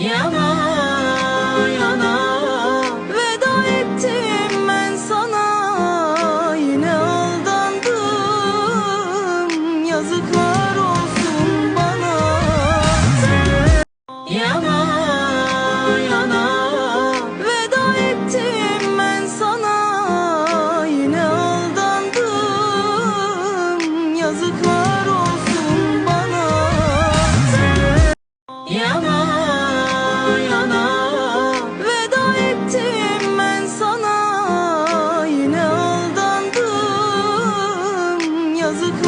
yana yana Veda ettim ben sana. Yine aldandım Yazıklar olsun bana. Yana yana Veda ettim ben sana. Yine aldandım Yazıklar olsun bana. Yana does it